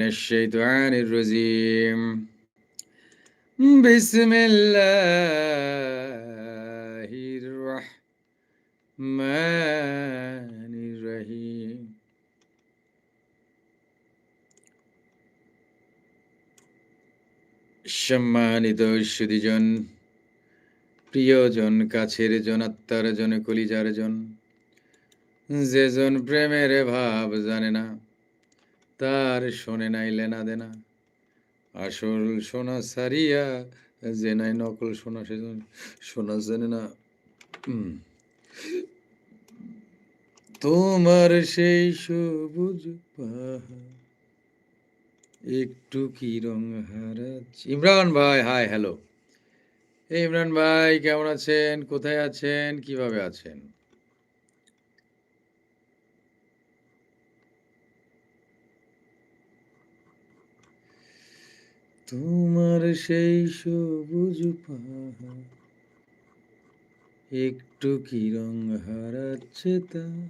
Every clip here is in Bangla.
الشيطان الرجيم بسم الله الرحمن الرحيم সম্মানিত সুদীজন প্রিয়জন কাছের জন আত্মার জন কলিজার জন যেজন প্রেমের ভাব জানে না তার শোনে নাই লেনা দেনা। আসল সোনা সারিয়া, যে নাই নকল সোনা সেজন সোনা জানে না। তোমার সেই সবুজ একটু কি রং হারাচ্ছি ইমরান ভাই হাই হ্যালো এই ইমরান ভাই, কেমন আছেন? কোথায় আছেন? কীভাবে আছেন? তোমার সেই সবুজ একটু কি রং হারাচ্ছে তা?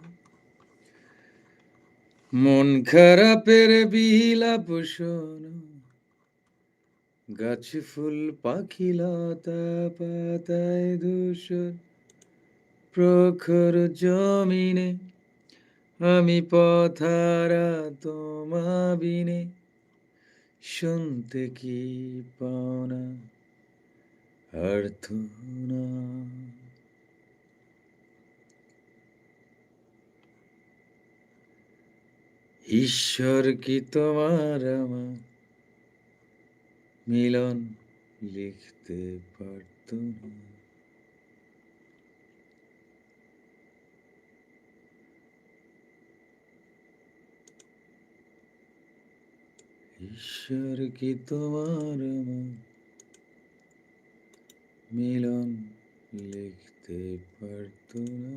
মন খারাপের বিলাপ শোনো। গাছ ফুল পাখি লতা পাতায় ধূসর। প্রখর জমিনে আমি পথারা তোমাবিনে। বিনে শুনতে কি পাওনা? না ঈশ্বর কি তোমার আমার মিলন লিখতে পারত না? ঈশ্বর কি তোমার মিলন লিখতে পারত না?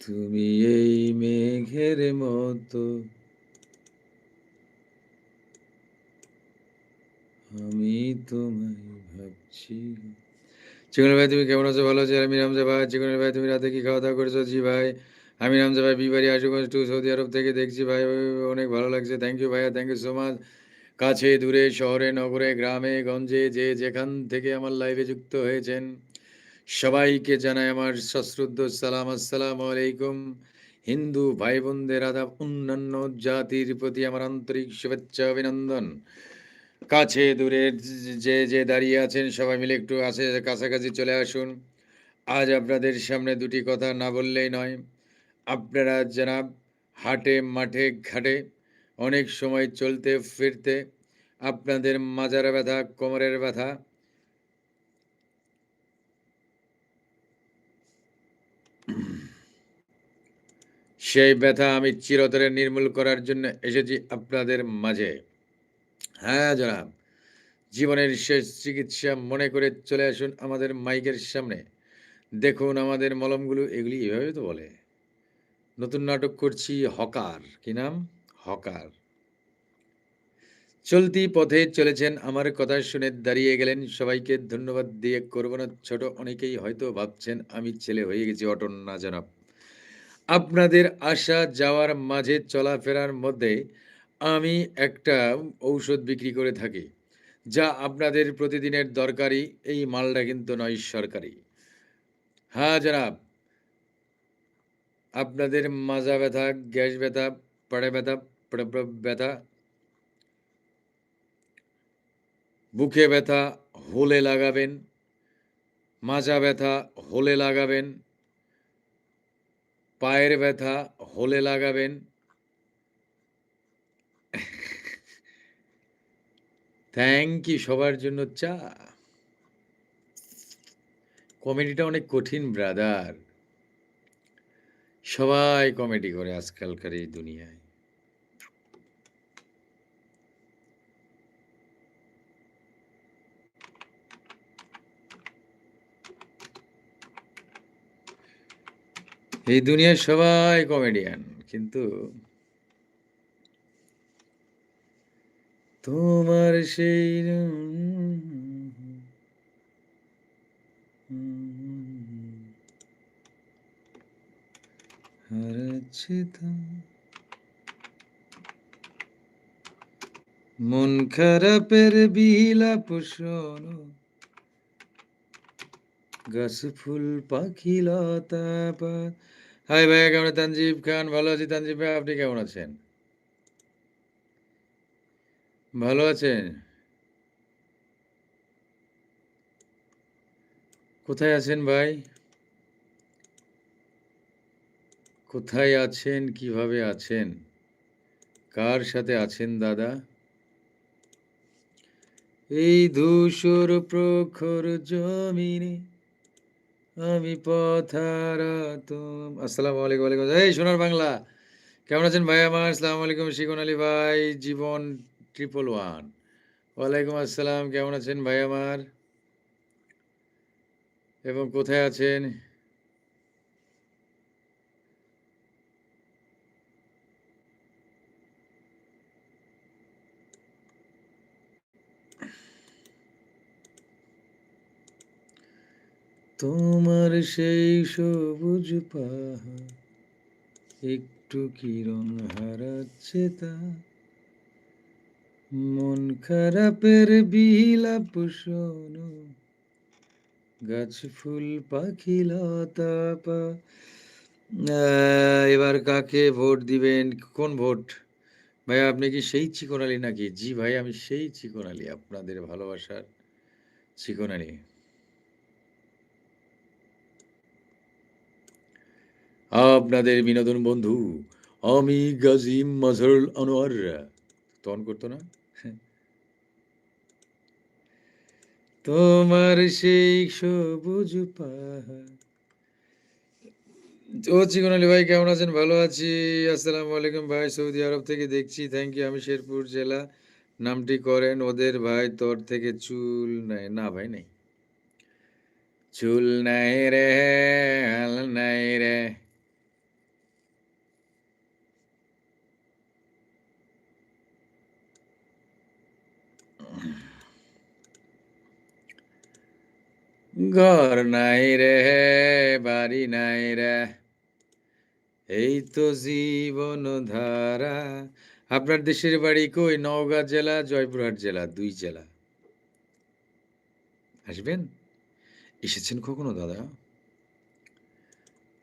তুমি এই মেঘের মতো আমি তোমায় ভাবছি। চিকন ভাই, তুমি কেমন আছো? ভালো আছো। আমি রামজা ভাই। চিকন ভাই, তুমি রাতে কি খাওয়া দাওয়া করেছ? জি ভাই। আমি রামজা ভাই, Bibari, Ashuganj to Saudi Arab থেকে দেখছি ভাই, অনেক ভালো লাগছে। থ্যাংক ইউ ভাইয়া থ্যাংক ইউ সো মাচ কাছে, দূরে, শহরে, নগরে, গ্রামে, গঞ্জে, যে যেখান থেকে আমার লাইভে যুক্ত হয়েছেন, সবাইকে জানাই আমার সশ্রদ্ধ সালাম। আসসালামু আলাইকুম। হিন্দু ভাই বোনদের আদাব, অন্যান্য জাতির প্রতি আমার আন্তরিক শুভেচ্ছা, অভিনন্দন। কাছে, দূরে, যে যে দাঁড়িয়ে আছেন, সবাই মিলে একটু আসে কাছাকাছি চলে আসুন। আজ আপনাদের সামনে দুটি কথা না বললেই নয়। আপনারা জানাব, হাটে, মাঠে, ঘাটে অনেক সময় চলতে, ফিরতে আপনাদের মাজার ব্যথা, কোমরের ব্যথা, সেই ব্যথা আমি চিরতরে নির্মূল করার জন্য এসেছি আপনাদের মাঝে। হ্যাঁ জনাব, জীবনের শেষ চিকিৎসা মনে করে চলে আসুন আমাদের মাইকের সামনে। দেখুন আমাদের মলমগুলো, এগুলি এভাবে তো বলে। নতুন নাটক করছি হকার। কি নাম? হকার। চলতি পথে চলেছেন। আমার কথা শুনে দাঁড়িয়ে গেলেন। সবাইকে ধন্যবাদ দিয়ে করব না। ছোট অনেকেই হয়তো ভাবছেন আমি ছেলে হয়ে গেছি অটন না জানাব। আপনাদের আসা যাওয়ার মাঝে চলাফেরার মধ্যে আমি একটা ঔষধ বিক্রি করে থাকি, যা আপনাদের প্রতিদিনের দরকারি এই মালটা কিন্তু নয় সরকারি। হ্যাঁ জানাব। আপনাদের মাজা ব্যথা, গ্যাস ব্যথা, পাড়ে ব্যথা ব্যথা, বুকে ব্যথা, হোলে লাগাবেন, মাজা ব্যথা, হোলে লাগাবেন, পায়ের ব্যথা, হোলে লাগাবেন। থ্যাংক ইউ সবার জন্য চা। কমেডিটা অনেক কঠিন ব্রাদার সবাই কমেডি করে আজকালকার এই দুনিয়ায়। এই দুনিয়ার সবাই কমেডিয়ান কিন্তু তোমার সেই হারাচ্ছিতাম মন খারাপের বিলাপ পোষণ গাছ ফুল পাখি লতা হাই ভাই কেমন তানজিব খান, ভালো আছি। তানজিব ভাই আপনি কেমন আছেন? ভালো আছেন? কোথায় আছেন ভাই? কোথায় আছেন? কীভাবে আছেন? কার সাথে আছেন দাদা? এই ধূসর প্রখর জমিনে আমি পথারা তুম আসসালামু আলাইকুম আসসালাম। এই, সোনার বাংলা। কেমন আছেন ভাই আমার? আসসালামু আলাইকুম, শিকন আলী ভাই। জীবন ট্রিপল ওয়ান ওয়ালাইকুম আসসালাম, কেমন আছেন ভাই আমার? এবং কোথায় আছেন? তোমার সেই সবুজ পাহাড়, একটু কি রং হারাচ্ছে তা। মন খারাপের বিলাপ শোনো, গাছ ফুল, পাখি লতা পা। এবার কাকে ভোট দিবেন? কোন ভোট? ভাই, আপনি কি সেই চিকন আলী নাকি? জি ভাই, আমি সেই চিকন আলী আপনাদের ভালোবাসার চিকন আপনাদের বিনোদন বন্ধু, আমি গাজী মাজহারুল আনোয়ার। তখন করতো না? তোমার সেই সবুজ পাহাড়। ও চিকন ভাই, কেমন আছেন? ভালো আছি। আসসালামু আলাইকুম ভাই, সৌদি আরব থেকে দেখছি। থ্যাংক ইউ আমি শেরপুর জেলা। নামটি করেন ওদের ভাই, তোর থেকে চুল নাই না ভাই, নেই। চুল নাই রে, হাল নাই রে। ঘর নাই রে, বাড়ি নাই রে। এই তো জীবন ধারা। আপনার দেশের বাড়ি কই? নওগাঁ জেলা, জয়পুরহাট জেলা, দুই জেলা। আসবেন? এসেছেন কখনো, দাদা?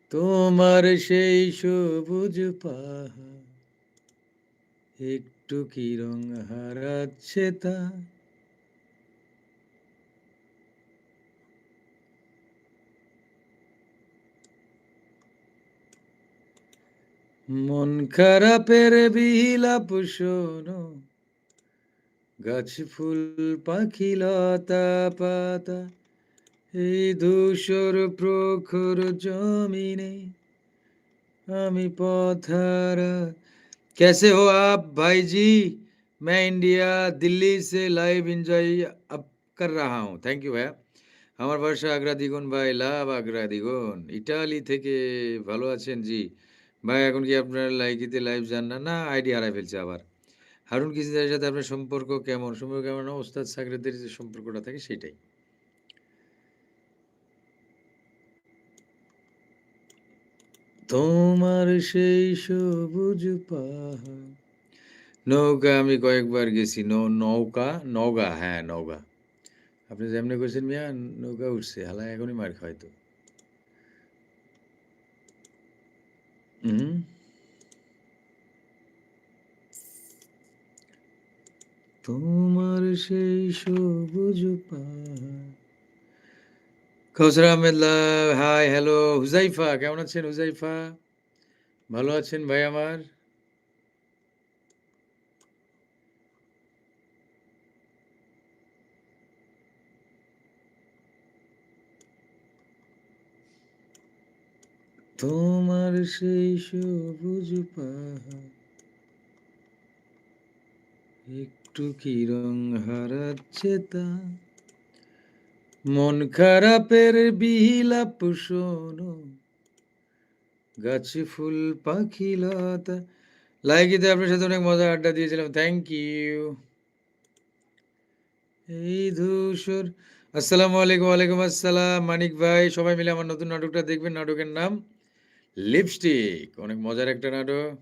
তোমার সেই সবুজ পাহাড়, একটু কি রং হারাচ্ছে তা? মন খারাপের বিলাপ শোনো গাছ ফুল পাখি লতা পাতা এই ধূসর প্রখর জমিনে আমি পথারা कैसे हो आप भाई जी मैं इंडिया दिल्ली से लाइव एंजॉय अब कर रहा हूँ थैंक यू ভাইয়া আমার বাসা আগ্রা দ্বিগুণ ভাই লাভ আগ্রা দ্বিগুণ ইটালি থেকে ভালো আছেন জি ভাই, এখন কি আপনার লাইকিতে লাইভ যান না? না আইডি হারাই ফেলছে আবার। হারুন কিসিদারের সাথে আপনার সম্পর্ক কেমন? সম্পর্ক কেমন? ওস্তাদ সাকরেদের যে সম্পর্কটা থাকে সেটাই। তোমার সেই সবুজ পাহাড়। নৌকা, আমি কয়েকবার গেছি। নৌকা নৌকা হ্যাঁ নৌকা আপনি যেমনি কইছেন মিয়া, নৌকা উঠছে। হালা এখনই মার খায় তো হুম তোমার সেই সবুজ পাহাড় কৌসর আহমেদ হাই হ্যালো হুজাইফা, কেমন আছেন হুজাইফা? ভালো আছেন ভাই আমার? তোমার সেই সবুজ একটু কি রং হারাচ্ছে তা? মন খারাপের বিলাপ শোনো। গাছে ফুল পাখি লতা। লাইকিতে আপনার সাথে অনেক মজা আড্ডা দিয়েছিলাম। থ্যাংক ইউ এই ধূসর। আসসালামু আলাইকুম, ওয়ালাইকুম আসসালাম। মানিক ভাই, সবাই মিলে আমার নতুন নাটকটা দেখবেন। নাটকের নাম লিপস্টিক অনেক মজার একটা নাটক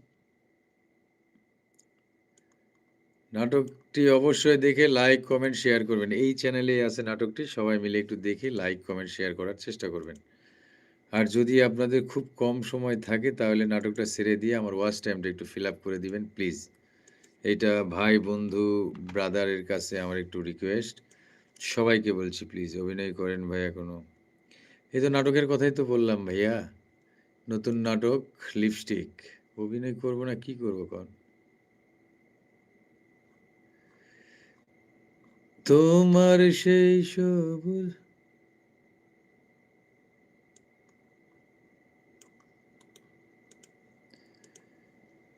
নাটকটি অবশ্যই দেখে লাইক, কমেন্ট, শেয়ার করবেন। এই চ্যানেলেই আছে নাটকটি। সবাই মিলে একটু দেখে লাইক, কমেন্ট, শেয়ার করার চেষ্টা করবেন। আর যদি আপনাদের খুব কম সময় থাকে তাহলে নাটকটা সেরে দিয়ে আমার ওয়াচ টাইমটা একটু ফিল আপ করে দিবেন প্লিজ। এইটা ভাই, বন্ধু, ব্রাদারের কাছে আমার একটু রিকোয়েস্ট। সবাইকে বলছি প্লিজ অভিনয় করেন ভাইয়া কোনো। এই তো নাটকের কথাই তো বললাম ভাইয়া। নতুন নাটক লিপস্টিক। অভিনয় করব না কি করব কন? তোমার সেই সবুজ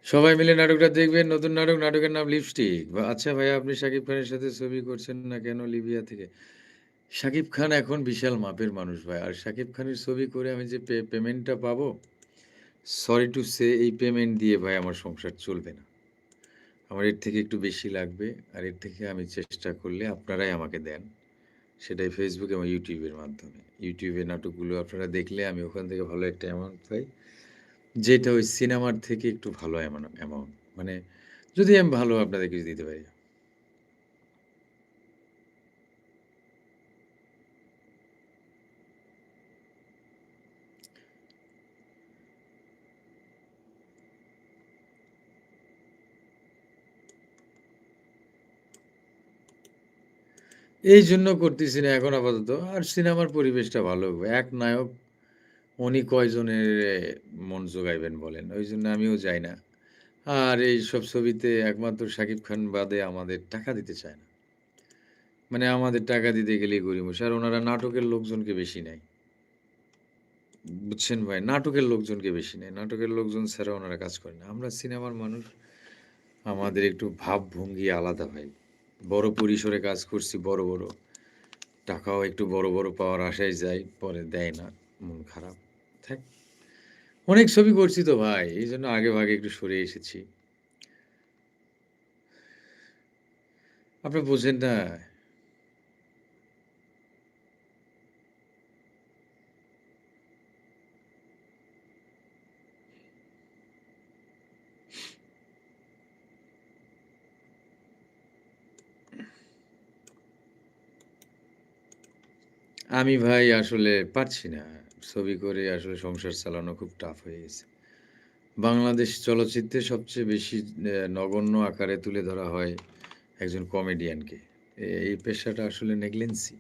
সবাই মিলে নাটকটা দেখবেন। নতুন নাটক, নাটকের নাম লিপস্টিক। আচ্ছা ভাইয়া আপনি সাকিব খানের সাথে ছবি করছেন না কেন লিবিয়া থেকে? শাকিব খান এখন বিশাল মাপের মানুষ ভাই। আর শাকিব খানের ছবি করে আমি যে পেমেন্টটা পাবো, সরি টু সে এই পেমেন্ট দিয়ে ভাই আমার সংসার চলবে না। আমার এর থেকে একটু বেশি লাগবে। আর এর থেকে আমি চেষ্টা করলে আপনারাই আমাকে দেন। সেটাই Facebook এবং ইউটিউবের মাধ্যমে। এ নাটকগুলো আপনারা দেখলে আমি ওখান থেকে ভালো একটা অ্যামাউন্ট পাই। যেটা ওই সিনেমার থেকে একটু ভালো অ্যামাউন্ট। মানে যদি আমি ভালো আপনাদের কিছু দিতে পারি। এইজন্য করতেছি না এখন আপাতত। আর সিনেমার পরিবেশটা ভালো। এক নায়ক, উনি কয়জনের মন জোগাইবেন বলেন? ওই জন্য আমিও যাই না। আর এইসব ছবিতে একমাত্র শাকিব খান বাদে আমাদের টাকা দিতে চায় না। মানে আমাদের টাকা দিতে গেলেই গড়িমসি। আর ওনারা নাটকের লোকজনকে বেশি নেয়। বুঝছেন ভাই? নাটকের লোকজনকে বেশি নেয়। নাটকের লোকজন ছাড়া ওনারা কাজ করে না। আমরা সিনেমার মানুষ। আমাদের একটু ভাবভঙ্গি আলাদা ভাই। বড় পরিসরে কাজ করছি বড়, বড়। টাকাও একটু বড়, বড় পাওয়ার আশায় যাই। পরে দেয় না। মন খারাপ। থাক। অনেক ছবি করছি তো ভাই। এই জন্য আগে ভাগে একটু সরে এসেছি। আপনি বোঝেন না। আমি ভাই আসলে পারছি না। ছবি করে আসলে সংসার চালানো খুব টাফ হয়ে গেছে। বাংলাদেশ চলচ্চিত্রে সবচেয়ে বেশি নগণ্য আকারে তুলে ধরা হয় একজন কমেডিয়ানকে। এই পেশাটা আসলে নেগলেন্সি।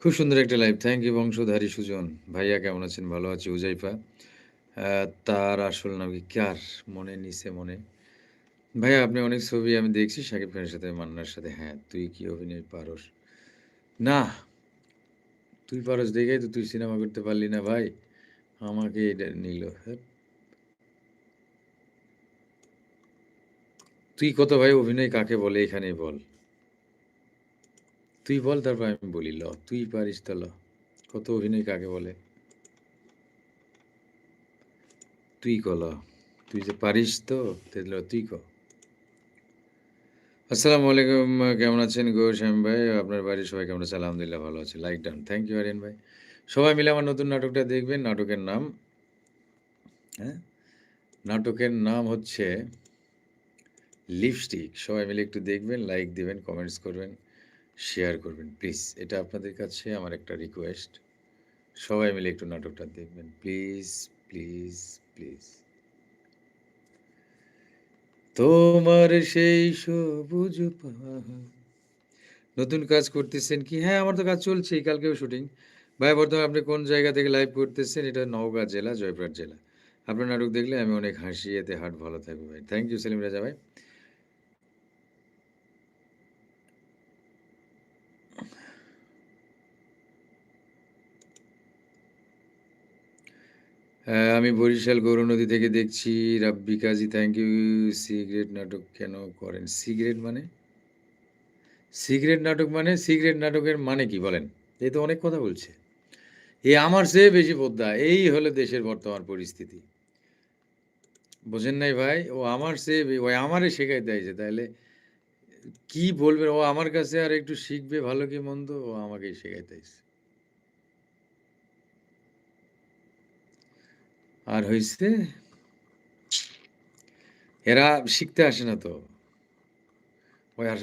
খুব সুন্দর একটা লাইভ। থ্যাংক ইউ বংশধারী সুজন। ভাইয়া কেমন আছেন? ভালো আছি উজাইফা তার আসল নাম কি? কার? মনে নিছে মনে। ভাইয়া আপনি অনেক ছবি আমি দেখছি শাকিব খানের সাথে, মান্নার সাথে। হ্যাঁ, তুই কি অভিনয় পারস? না। তুই পারস দেখেই তো তুই সিনেমা করতে পারলি না ভাই। আমাকে এটা নিল। হ্যাট। তুই কত ভাই অভিনয় কাকে বলে এখানেই বল। তুই বল, তারপর আমি বলি, ল। তুই পারিস তো ল। কত অভিনয় কাকে বলে? তুই ক, ল। তুই যে পারিস তো তুই ক। আসসালামু আলাইকুম। কেমন আছেন গো শামীম ভাই? আপনার বাড়ির সবাই কেমন আছে? আলহামদুলিল্লাহ ভালো আছি। Like done. Thank you Aryan ভাই। সবাই মিলে আমার নতুন নাটকটা দেখবেন। নাটকের নাম হ্যাঁ? নাটকের নাম হচ্ছে লিপস্টিক। সবাই মিলে একটু দেখবেন, লাইক দিবেন, কমেন্টস করবেন, শেয়ার করবেন প্লিজ। এটা আপনাদের কাছে আমার একটা রিকোয়েস্ট। সবাই মিলে একটু নাটকটা দেখবেন। Please, please, please. তোমার সেই সবুজ নতুন কাজ করতেছেন কি? হ্যাঁ, আমার তো কাজ চলছে কালকেও শুটিং। ভাই বর্তমানে আপনি কোন জায়গা থেকে লাইভ করতেছেন? এটা নওগাঁ জেলা, জয়পুরহাট জেলা। আপনার নাটক দেখলে আমি অনেক হাসি, এতে হাট ভালো থাকবে ভাই। থ্যাংক ইউ সেলিম রাজা ভাই। আমি বরিশাল গৌরনদী থেকে দেখছি। Rabbi Kazi thank you. Cigarette নাটক কেন করেন? সিগারেট মানে? সিগারেট নাটক মানে? সিগারেট নাটকের মানে কি বলেন? এ তো অনেক কথা বলছে। এ আমার চেয়ে বেশি পদ্মা এই হলো দেশের বর্তমান পরিস্থিতি। বোঝেন নাই ভাই? ও আমার বে ও আমারে শেখাইতে আইছে। তাহলে কি বলবেন? ও আমার কাছে আর একটু শিখবে ভালো কি মন্দ, ও আমাকেই শেখাইতে আইছে। আর হইছে? এরা শিখতে আসে না তো।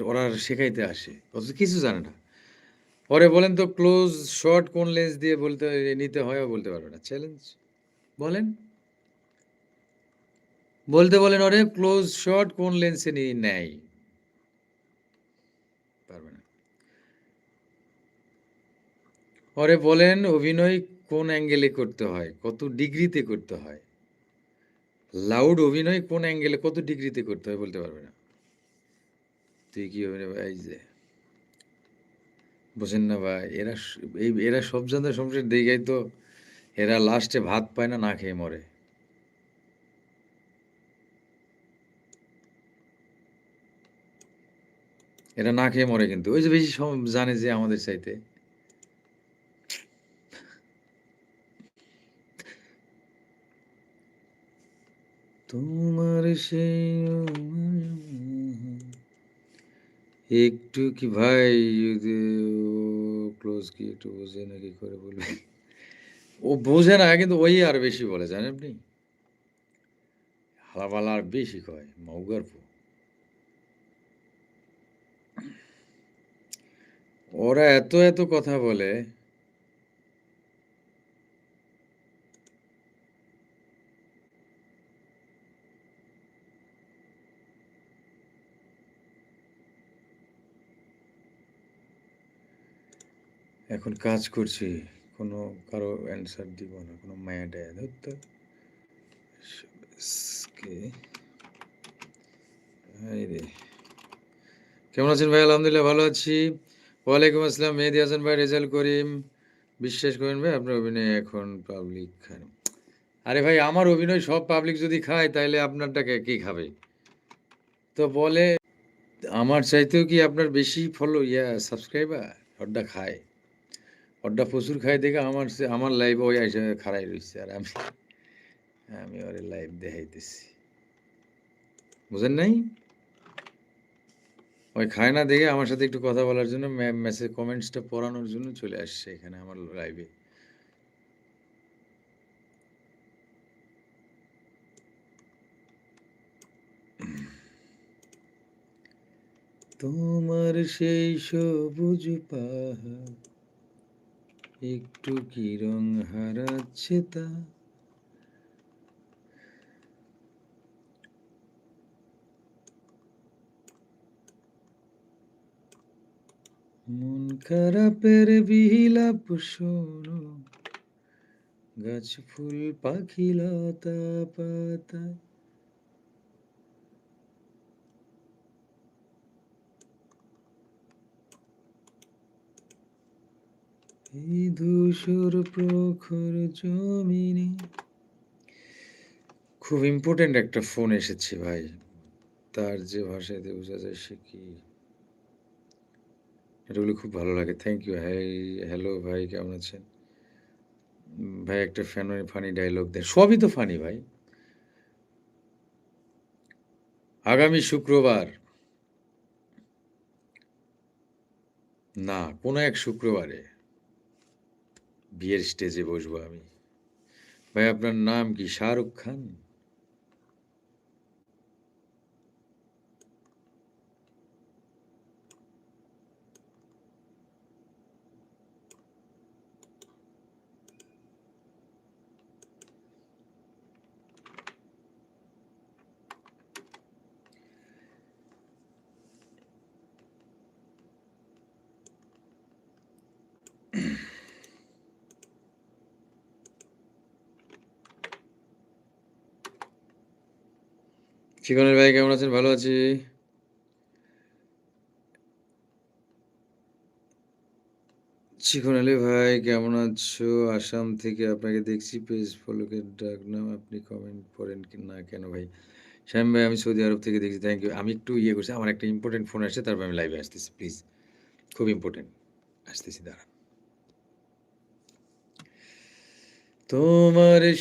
ওরা শেখাইতে আসে। কিছু জানে না। পরে বলেন তো ক্লোজ শর্ট কোন লেন্স দিয়ে বলতে, নিতে হয় বলতে পারবে না। চ্যালেঞ্জ বলেন। বলতে বলেন, ওরে ক্লোজ শর্ট কোন লেন্সে নিয়ে নেয় পারবে না। ওরে বলেন, অভিনয় কোন অ্যাঙ্গেলে করতে হয়? কত ডিগ্রিতে করতে হয়? লাউড অভিনয় কোন অ্যাঙ্গেলে কত ডিগ্রিতে করতে হয় বলতে পারবে না। তুই কি অভিনয় এই যে। বোঝেন না ভাই, এরা এই এরা সব জানতে সমস্যা দেখাই তো এরা লাস্টে ভাত পায় না না খেয়ে মরে। এরা না খেয়ে মরে কিন্তু। ওই যে বেশি জানে যে আমাদের চাইতে। তোমার সেই একটু কি ভাই যদি ক্লোজ কি একটু বোঝে না কি করে বলবে? ও বোঝে না, কিন্তু ওই আর বেশি বলে, জানেন আপনি? হালাবালা আর বেশি কয় মৌগার পো ওরা এত এত কথা বলে এখন কাজ করছি, কোনো কারও অ্যান্সার দিব না, কোনো মায়া ডায়া ধরতো কেমন আছেন ভাই? আলহামদুলিল্লাহ ভালো আছি। ওয়ালাইকুম আসসালাম, মেহেদি হাসান ভাই রেজাল্ট করিম। বিশ্বাস করেন ভাই, আপনার অভিনয় এখন পাবলিক খান আরে ভাই, আমার অভিনয় সব পাবলিক যদি খায় তাহলে আপনারটাকে কি খাবে? তো বলে, আমার চাইতেও কি আপনার বেশি ফলো ইয়া সাবস্ক্রাইবার ওরটা খায়। ওরটা প্রচুর খাই দেখে আমার সে- আমার লাইভ ওই এসে খাড়াই রয়েছে আর আমি আমি ওরে লাইভ দেখাইতেছি। বুঝেন নাই? ওই খায় না দেখে আমার সাথে একটু কথা বলার জন্য মেসেজ কমেন্টসটা পড়ানোর জন্য চলে আসছে এখানে আমার লাইভে তোমার সেই সবুজ পাহাড় একটু কি রং হারাচ্ছে তা? মন খারাপের বিলাপ শোনো গাছ ফুল পাখি লতা পাতা এই ধূসর প্রখর জমিনে। খুব ইম্পর্টেন্ট একটা ফোন এসেছে ভাই। তার যে ভাষাতে বোঝা যায় সে কি? এটাগুলো খুব ভালো লাগে। থ্যাংক ইউ হাই হ্যালো ভাই, কেমন আছেন? ভাই, একটা ফ্যান ফানি ডায়লগ দেন। সবই তো ফানি ভাই। আগামী শুক্রবার। না, কোনো এক শুক্রবারে। বিয়ের স্টেজে বসবো আমি। ভাই আপনার নাম কি শাহরুখ খান? চিকনের ভাই, কেমন আছেন? ভালো আছি। চিকন আলী ভাই, কেমন আছো? আসাম থেকে আপনাকে দেখছি। পেজ ফলোকে ডাক নাম আপনি কমেন্ট করেন কি না কেন ভাই? শ্যাম ভাই, আমি সৌদি আরব থেকে দেখছি। থ্যাংক ইউ আমি একটু ইয়ে করছি। আমার একটা ইম্পর্টেন্ট ফোন আসছে, তারপর আমি লাইভে আসতেছি প্লিজ খুব ইম্পর্টেন্ট আসতেছি, দাঁড়ান। তোমার